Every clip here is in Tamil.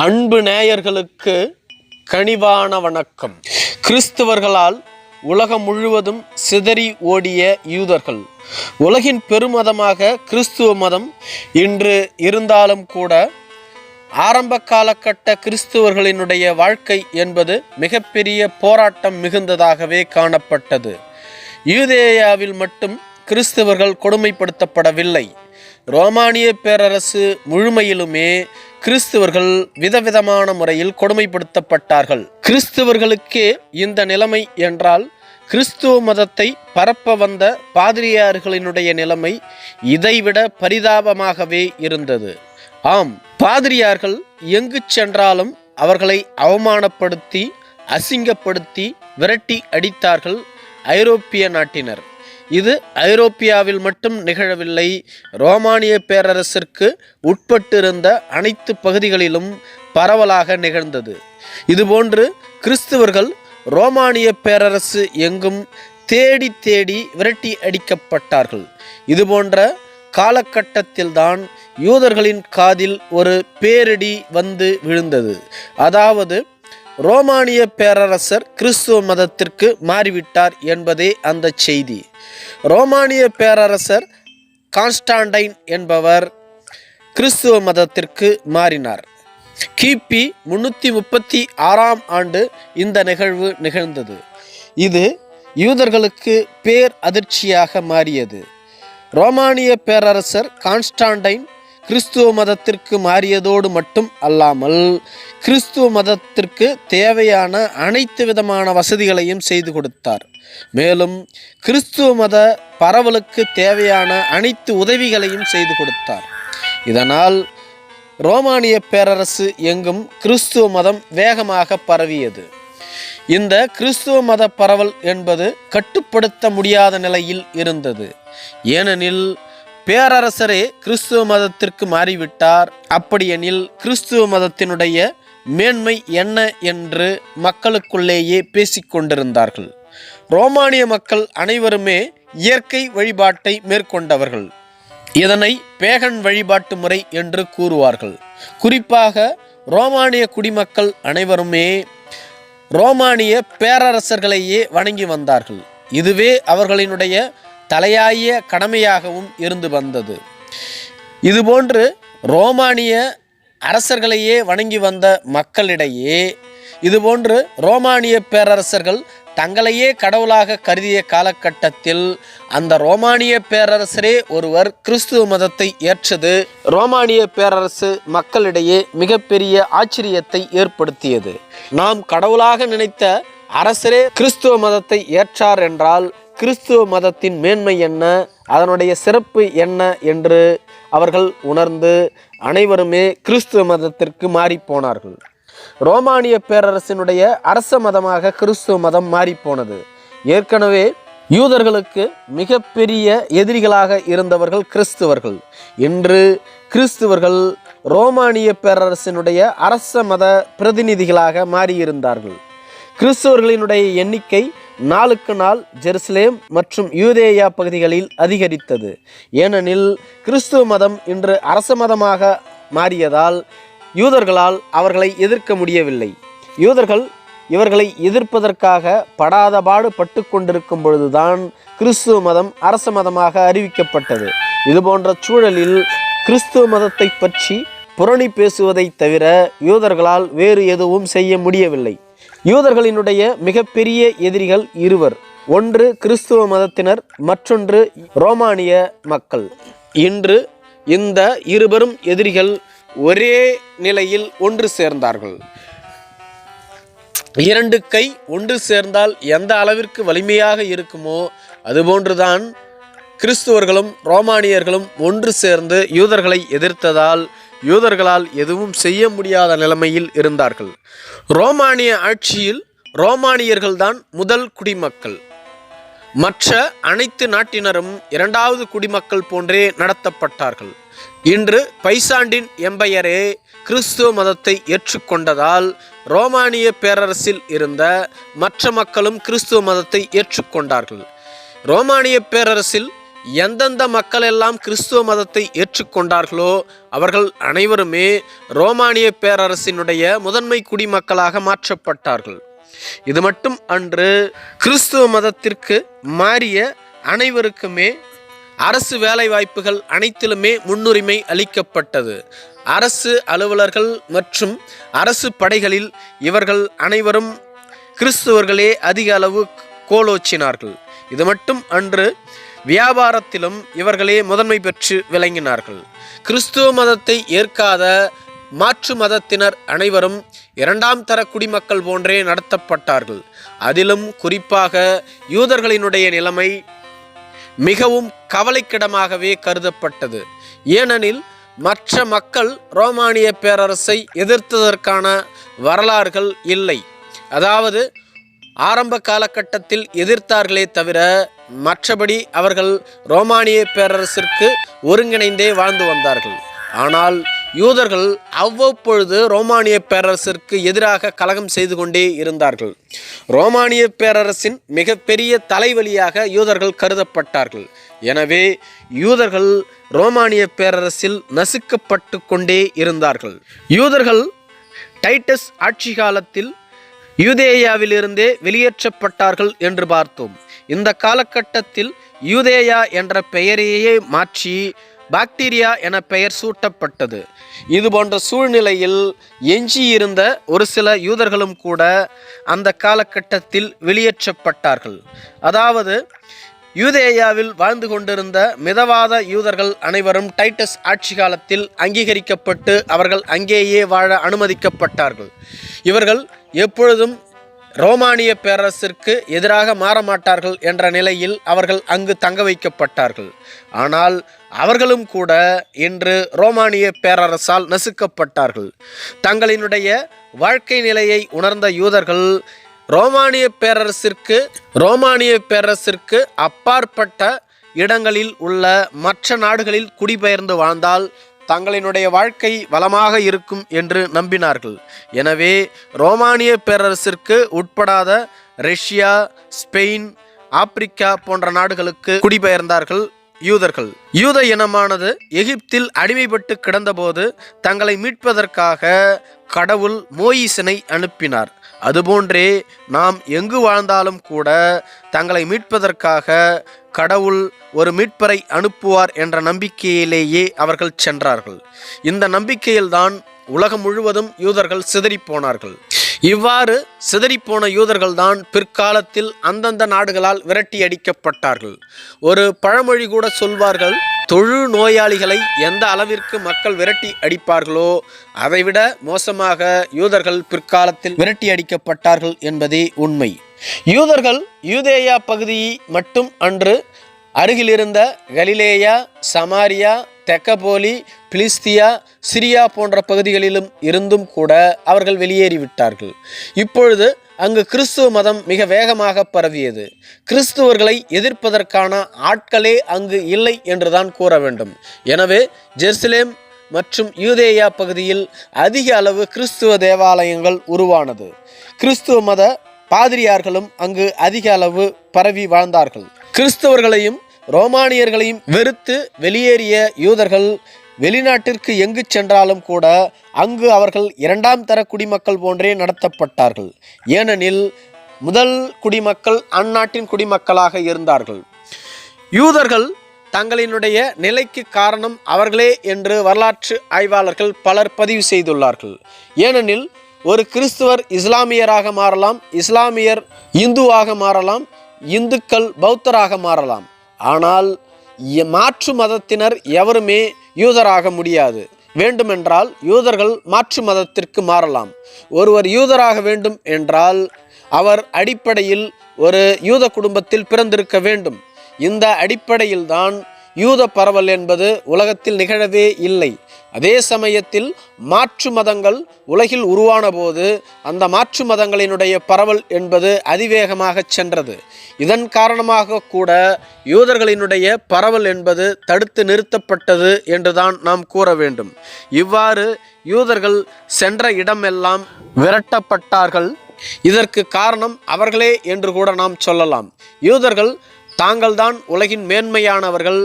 அன்பு நேயர்களுக்கு கனிவான வணக்கம். கிறிஸ்தவர்களால் உலகம் முழுவதும் சிதறி ஓடிய யூதர்கள் உலகின் பெருமதமாக கிறிஸ்துவ மதம் இன்று இருந்தாலும் கூட ஆரம்ப காலகட்ட கிறிஸ்துவர்களினுடைய வாழ்க்கை என்பது மிகப்பெரிய போராட்டம் மிகுந்ததாகவே காணப்பட்டது. யூதேயாவில் மட்டும் கிறிஸ்தவர்கள் கொடுமைப்படுத்தப்படவில்லை. ரோமானிய பேரரசு முழுமையிலுமே கிறிஸ்துவர்கள் விதவிதமான முறையில் கொடுமைப்படுத்தப்பட்டார்கள். கிறிஸ்தவர்களுக்கே இந்த நிலைமை என்றால் கிறிஸ்துவ மதத்தை பரப்ப வந்த பாதிரியார்களினுடைய நிலைமை இதைவிட பரிதாபமாகவே இருந்தது. ஆம் பாதிரியார்கள் எங்கு சென்றாலும் அவர்களை அவமானப்படுத்தி அசிங்கப்படுத்தி விரட்டி அடித்தார்கள் ஐரோப்பிய நாட்டினர். இது ஐரோப்பியாவில் மட்டும் நிகழவில்லை. ரோமானிய பேரரசிற்கு உட்பட்டிருந்த அனைத்து பகுதிகளிலும் பரவலாக நிகழ்ந்தது. இதுபோன்று கிறிஸ்தவர்கள் ரோமானிய பேரரசு எங்கும் தேடி தேடி விரட்டி அடிக்கப்பட்டார்கள். இதுபோன்ற காலகட்டத்தில்தான் யூதர்களின் காதில் ஒரு பேரிடி வந்து விழுந்தது. அதாவது ரோமானிய பேரரசர் கிறிஸ்துவ மதத்திற்கு மாறிவிட்டார் என்பதே அந்த செய்தி. ரோமானிய பேரரசர் கான்ஸ்டாண்டைன் என்பவர் கிறிஸ்துவ மதத்திற்கு மாறினார். கிபி முன்னூற்றி முப்பத்தி ஆறாம் ஆண்டு இந்த நிகழ்வு நிகழ்ந்தது. இது யூதர்களுக்கு பேர் அதிர்ச்சியாக மாறியது. ரோமானிய பேரரசர் கான்ஸ்டாண்டைன் கிறிஸ்துவ மதத்திற்கு மாறியதோடு மட்டும் அல்லாமல் கிறிஸ்துவ மதத்திற்கு தேவையான அனைத்து விதமான வசதிகளையும் செய்து கொடுத்தார். மேலும் கிறிஸ்துவ மத பரவலுக்கு தேவையான அனைத்து உதவிகளையும் செய்து கொடுத்தார். இதனால் ரோமானிய பேரரசு எங்கும் கிறிஸ்துவ மதம் வேகமாக பரவியது. இந்த கிறிஸ்துவ மத பரவல் என்பது கட்டுப்படுத்த முடியாத நிலையில் இருந்தது. ஏனெனில் பேரரசரே கிறிஸ்துவ மதத்திற்கு மாறிவிட்டார். அப்படியெனில் கிறிஸ்துவ மதத்தினுடைய மேன்மை என்ன என்று மக்களுக்குள்ளேயே பேசிக்கொண்டிருந்தார்கள் ரோமானிய மக்கள் அனைவருமே இயற்கை வழிபாட்டை மேற்கொண்டவர்கள். இதனை பேகன் வழிபாட்டு முறை என்று கூறுவார்கள். குறிப்பாக ரோமானிய குடிமக்கள் அனைவருமே ரோமானிய பேரரசர்களையே வணங்கி வந்தார்கள். இதுவே அவர்களினுடைய தலையாய கடமையாகவும் இருந்து வந்தது. இதுபோன்று ரோமானிய அரசர்களையே வணங்கி வந்த மக்களிடையே இதுபோன்று ரோமானிய பேரரசர்கள் தங்களையே கடவுளாக கருதிய காலகட்டத்தில் அந்த ரோமானிய பேரரசரே ஒருவர் கிறிஸ்துவ மதத்தை ஏற்றது. ரோமானிய பேரரசு மக்களிடையே மிகப்பெரிய ஆச்சரியத்தை ஏற்படுத்தியது. நாம் கடவுளாக நினைத்த அரசரே கிறிஸ்துவ மதத்தை ஏற்றார் என்றால் கிறிஸ்துவ மதத்தின் மேன்மை என்ன அதனுடைய சிறப்பு என்ன என்று அவர்கள் உணர்ந்து அனைவருமே கிறிஸ்துவ மதத்திற்கு மாறிப்போனார்கள் ரோமானிய பேரரசினுடைய அரச மதமாக கிறிஸ்துவ மதம் மாறிப்போனது ஏற்கனவே யூதர்களுக்கு மிகப்பெரிய எதிரிகளாக இருந்தவர்கள் கிறிஸ்துவர்கள். இன்று கிறிஸ்துவர்கள் ரோமானிய பேரரசினுடைய அரச மத பிரதிநிதிகளாக மாறியிருந்தார்கள். கிறிஸ்துவர்களினுடைய எண்ணிக்கை நாளுக்கு நாள் ஜெருசலேம் மற்றும் யூதேயா பகுதிகளில் அதிகரித்தது. ஏனெனில் கிறிஸ்துவ மதம் இன்று அரச மதமாக மாறியதால் யூதர்களால் அவர்களை எதிர்க்க முடியவில்லை. யூதர்கள் இவர்களை எதிர்ப்பதற்காக படாத பாடு பட்டு கொண்டிருக்கும் பொழுதுதான் கிறிஸ்துவ மதம் அரச மதமாக அறிவிக்கப்பட்டது. இதுபோன்ற சூழலில் கிறிஸ்துவ மதத்தை பற்றி புரணி பேசுவதை தவிர யூதர்களால் வேறு எதுவும் செய்ய முடியவில்லை. யூதர்களினுடைய மிகப்பெரிய எதிரிகள் இருவர். ஒன்று கிறிஸ்துவ மதத்தினர் மற்றொன்று ரோமானிய மக்கள். இன்று இந்த இருவரும் எதிரிகள் ஒரே நிலையில் ஒன்று சேர்ந்தார்கள். இரண்டு கை ஒன்று சேர்ந்தால் எந்த அளவிற்கு வலிமையாக இருக்குமோ அதுபோன்றுதான் கிறிஸ்துவர்களும் ரோமானியர்களும் ஒன்று சேர்ந்து யூதர்களை எதிர்த்ததால் யூதர்களால் எதுவும் செய்ய முடியாத நிலைமையில் இருந்தார்கள். ரோமானிய ஆட்சியில் ரோமானியர்கள்தான் முதல் குடிமக்கள். மற்ற அனைத்து நாட்டினரும் இரண்டாவது குடிமக்கள் போன்றே நடத்தப்பட்டார்கள். இன்று பைசாண்டின் எம்பையரே கிறிஸ்துவ மதத்தை ஏற்றுக்கொண்டதால் ரோமானிய பேரரசில் இருந்த மற்ற மக்களும் கிறிஸ்துவ மதத்தை ஏற்றுக்கொண்டார்கள். ரோமானிய பேரரசில் எந்தெந்த மக்கள் எல்லாம் கிறிஸ்துவ மதத்தை ஏற்றுக்கொண்டார்களோ அவர்கள் அனைவருமே ரோமானிய பேரரசினுடைய முதன்மை குடிமக்களாக மாற்றப்பட்டார்கள். இது மட்டும் அன்று கிறிஸ்துவ மதத்திற்கு மாறிய அனைவருக்குமே அரசு வேலைவாய்ப்புகள் அனைத்திலுமே முன்னுரிமை அளிக்கப்பட்டது. அரசு அலுவலர்கள் மற்றும் அரசு படைகளில் இவர்கள் அனைவரும் கிறிஸ்துவர்களே அதிக அளவு கோலோச்சினார்கள். இது மட்டும் அன்று வியாபாரத்திலும் இவர்களே முதன்மை பெற்று விளங்கினார்கள். கிறிஸ்துவ மதத்தை ஏற்காத மாற்று மதத்தினர் அனைவரும் இரண்டாம் தர குடிமக்கள் போன்றே நடத்தப்பட்டார்கள். அதிலும் குறிப்பாக யூதர்களினுடைய நிலைமை மிகவும் கவலைக்கிடமாகவே கருதப்பட்டது. ஏனெனில் மற்ற மக்கள் ரோமானிய பேரரசை எதிர்த்ததற்கான வரலாறுகள் இல்லை. அதாவது ஆரம்ப காலகட்டத்தில் எதிர்த்தார்களே தவிர மற்றபடி அவர்கள் ரோமானிய பேரரசிற்கு ஒருங்கிணைந்தே வாழ்ந்து வந்தார்கள். ஆனால் யூதர்கள் அவ்வப்பொழுது ரோமானிய பேரரசிற்கு எதிராக கலகம் செய்து கொண்டே இருந்தார்கள். ரோமானிய பேரரசின் மிகப்பெரிய தலைவலியாக யூதர்கள் கருதப்பட்டார்கள். எனவே யூதர்கள் ரோமானிய பேரரசில் நசுக்கப்பட்டு கொண்டே இருந்தார்கள். யூதர்கள் டைட்டஸ் ஆட்சி காலத்தில் யூதேயாவிலிருந்தே வெளியேற்றப்பட்டார்கள் என்று பார்த்தோம். இந்த காலகட்டத்தில் யூதேயா என்ற பெயரையே மாற்றி பாக்டீரியா என பெயர் சூட்டப்பட்டது. இது போன்ற சூழ்நிலையில் எஞ்சியிருந்த ஒரு சில யூதர்களும் கூட அந்த காலகட்டத்தில் வெளியேற்றப்பட்டார்கள். அதாவது யூதேயாவில் வாழ்ந்து கொண்டிருந்த மிதவாத யூதர்கள் அனைவரும் டைட்டஸ் ஆட்சி காலத்தில் அங்கீகரிக்கப்பட்டு அவர்கள் அங்கேயே வாழ அனுமதிக்கப்பட்டார்கள். இவர்கள் எப்பொழுதும் ரோமானிய பேரரசிற்கு எதிராக மாற மாட்டார்கள் என்ற நிலையில் அவர்கள் அங்கு தங்க வைக்கப்பட்டார்கள். ஆனால் அவர்களும் கூட இன்று ரோமானிய பேரரசால் நசுக்கப்பட்டார்கள். தங்களினுடைய வாழ்க்கை நிலையை உணர்ந்த யூதர்கள் ரோமானிய பேரரசிற்கு ரோமானிய பேரரசிற்கு அப்பாற்பட்ட இடங்களில் உள்ள மற்ற நாடுகளில் குடிபெயர்ந்து வாழ்ந்தால் தங்களினுடைய வாழ்க்கை வளமாக இருக்கும் என்று நம்பினார்கள். எனவே ரோமானிய பேரரசிற்கு உட்படாத ரஷ்யா ஸ்பெயின் ஆப்பிரிக்கா போன்ற நாடுகளுக்கு குடிபெயர்ந்தார்கள் யூதர்கள். யூத இனமானது எகிப்தில் அடிமைப்பட்டு கிடந்தபோது தங்களை மீட்பதற்காக கடவுள் மோயிசனை அனுப்பினார். அதுபோன்றே நாம் எங்கு வாழ்ந்தாலும் கூட தங்களை மீட்பதற்காக கடவுள் ஒரு மீட்பரை அனுப்புவார் என்ற நம்பிக்கையிலேயே அவர்கள் சென்றார்கள். இந்த நம்பிக்கையில்தான் உலகம் முழுவதும் யூதர்கள் சிதறிப்போனார்கள். இவ்வாறு சிதறிப்போன யூதர்கள்தான் பிற்காலத்தில் அந்தந்த நாடுகளால் விரட்டி அடிக்கப்பட்டார்கள் ஒரு பழமொழி கூட சொல்வார்கள் தொழு நோயாளிகளை எந்த அளவிற்கு மக்கள் விரட்டி அடிப்பார்களோ அதைவிட மோசமாக யூதர்கள் பிற்காலத்தில் விரட்டி அடிக்கப்பட்டார்கள் என்பதே உண்மை. யூதர்கள் யூதேயா பகுதியை மட்டும் அன்று அருகிலிருந்த Galilee Samaria Decapolis Philistia Syria போன்ற பகுதிகளிலும் இருந்தும் கூட அவர்கள் வெளியேறிவிட்டார்கள். இப்பொழுது அங்கு கிறிஸ்துவ மதம் மிக வேகமாக பரவியது. கிறிஸ்துவர்களை எதிர்ப்பதற்கான ஆட்களே அங்கு இல்லை என்றுதான் கூற வேண்டும். எனவே ஜெருசலேம் மற்றும் யூதேயா பகுதியில் அதிக அளவு கிறிஸ்துவ தேவாலயங்கள் உருவானது. கிறிஸ்துவ மத பாதிரியார்களும் அங்கு அதிக அளவு பரவி வாழ்ந்தார்கள். கிறிஸ்தவர்களையும் ரோமானியர்களையும் வெறுத்து வெளியேறிய யூதர்கள் வெளிநாட்டிற்கு எங்கு சென்றாலும் கூட அங்கு அவர்கள் இரண்டாம் தர குடிமக்கள் போன்றே நடத்தப்பட்டார்கள். ஏனெனில் முதல் குடிமக்கள் அந்நாட்டின் குடிமக்களாக இருந்தார்கள். யூதர்கள் தங்களினுடைய நிலைக்கு காரணம் அவர்களே என்று வரலாற்று ஆய்வாளர்கள் பலர் பதிவு செய்துள்ளார்கள். ஏனெனில் ஒரு கிறிஸ்துவர் இஸ்லாமியராக மாறலாம் இஸ்லாமியர் இந்துவாக மாறலாம் இந்துக்கள் பௌத்தராக மாறலாம். ஆனால் மாற்று மதத்தினர் எவருமே யூதராக முடியாது. வேண்டுமென்றால் யூதர்கள் மாற்று மதத்திற்கு மாறலாம். ஒருவர் யூதராக வேண்டும் என்றால் அவர் அடிப்படையில் ஒரு யூத குடும்பத்தில் பிறந்திருக்க வேண்டும். இந்த அடிப்படையில்தான் யூத பரவல் என்பது உலகத்தில் நிகழவே இல்லை. அதே சமயத்தில் மாற்று மதங்கள் உலகில் உருவான போது அந்த மாற்று மதங்களினுடைய பரவல் என்பது அதிவேகமாக சென்றது. இதன் காரணமாக கூட யூதர்களினுடைய பரவல் என்பது தடுத்து நிறுத்தப்பட்டது என்றுதான் நாம் கூற வேண்டும். இவ்வாறு யூதர்கள் சென்ற இடமெல்லாம் விரட்டப்பட்டார்கள். இதற்கு காரணம் அவர்களே என்று கூட நாம் சொல்லலாம். யூதர்கள் தாங்கள்தான் உலகின் மேன்மையானவர்கள்.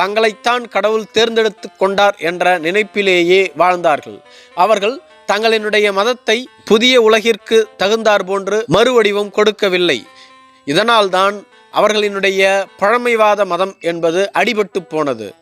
தங்களைத்தான் கடவுள் தேர்ந்தெடுத்து கொண்டார் என்ற நினைப்பிலேயே வாழ்ந்தார்கள். அவர்கள் தங்களினுடைய மதத்தை புதிய உலகிற்கு தகுந்தார் போன்று மறுவடிவம் கொடுக்கவில்லை. இதனால்தான் அவர்களினுடைய பழமைவாத மதம் என்பது அடிபட்டு போனது.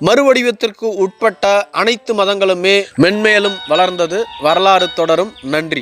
மறுவடிவத்திற்கு உட்பட்ட அனைத்து மதங்களுமே மென்மேலும் வளர்ந்தது. வரலாறு தொடரும். நன்றி.